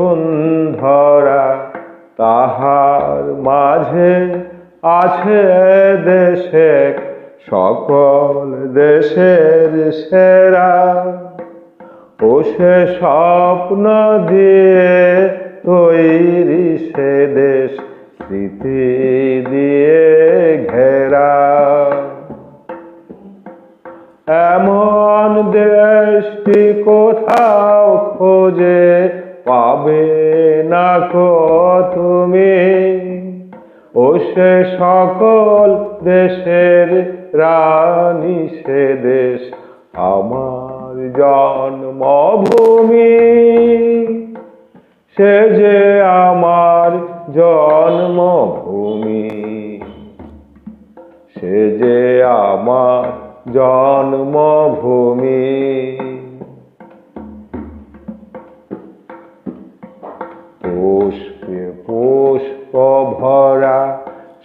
বসুন্ধরা, তাহার মাঝে আছে দেশে, সকল দেশের সেরা। ও সে স্বপ্ন দিয়ে তৈরি সে দেশ, স্মৃতি দিয়ে ঘেরা। এমন দেশটি কোথাও খোঁজে পাবে না কো তুমি? ও সে সকল দেশের রানী, সে দেশ আমার জন্মভূমি। সে যে আমার জন্মভূমি। সে যে আমার জন্মভূমি।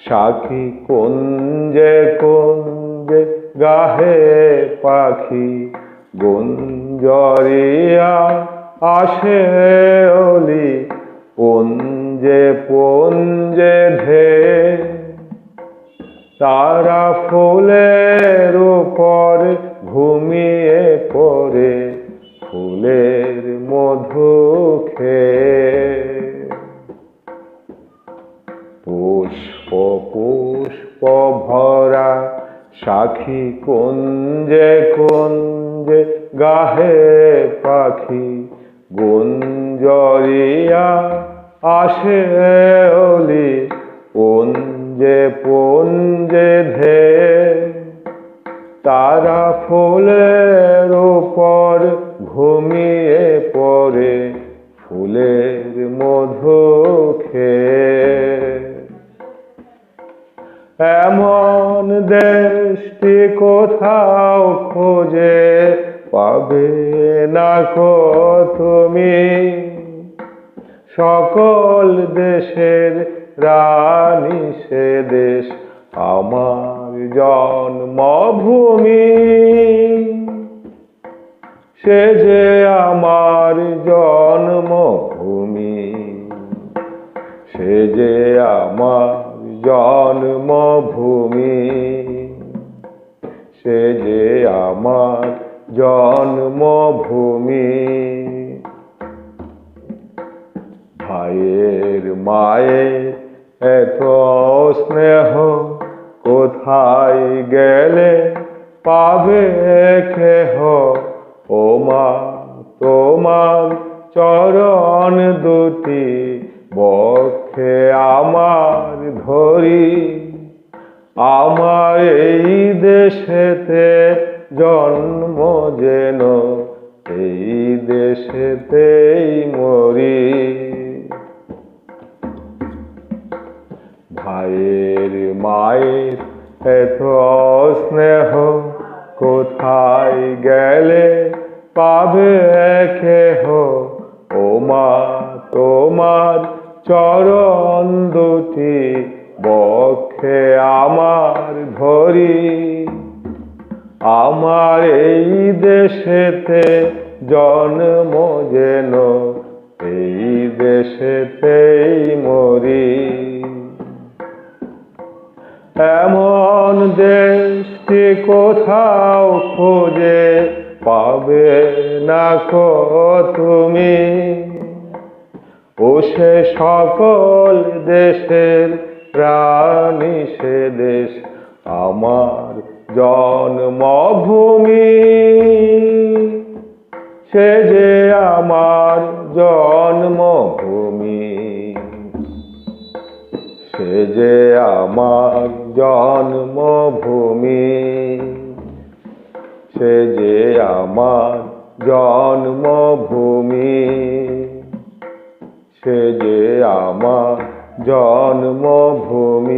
সাখী কুঞ্জে কুঞ্জে গাহে পাখি গুঞ্জরিয়া আসে অলি, পুঞ্জে পুঞ্জে ধে তারা ফুলের উপর ঘুমিয়ে পড়ে, ফুলের মধু খেয়ে। সাখী কুঞ্জে কুঞ্জে গাহে পাখি গুঞ্জরিয়া আসে অলি কোথাও খোঁজে পাবে না কো তুমি। সকল দেশের রানী সে দেশ, আমার জন্মভূমি। সে যে আমার জন্মভূমি, সে যে আমার জন্মভূমি। সে যে আমার জন্মভূমি। ভাইয়ের মায়ের এত স্নেহ, কোথায় গেলে পাবে কেহ ও মা, তোমার চরণ দুটি বক্ষে আমার ধরি। আমার এই দেশেতে জন্ম যেন, এই দেশেতেই মরি। ভাইয়ের মায়ের এত স্নেহ কোথায় গেলে পাবে কেহ ও মা তোমার চরণ দুটি বক্ষে আমার ধরি আমার এই দেশেতে জন্ম যেন, এই দেশেতেই মরি। এমন দেশটি কোথাও খোঁজে পাবে না কো তুমি? ও সে সকল দেশের রানী সে দেশ আমার জন্মভূমি। সে যে আমার জন্মভূমি। সে যে আমার জন্মভূমি। সে যে আমার জন্মভূমি। সে যে আমার জন্মভূমি।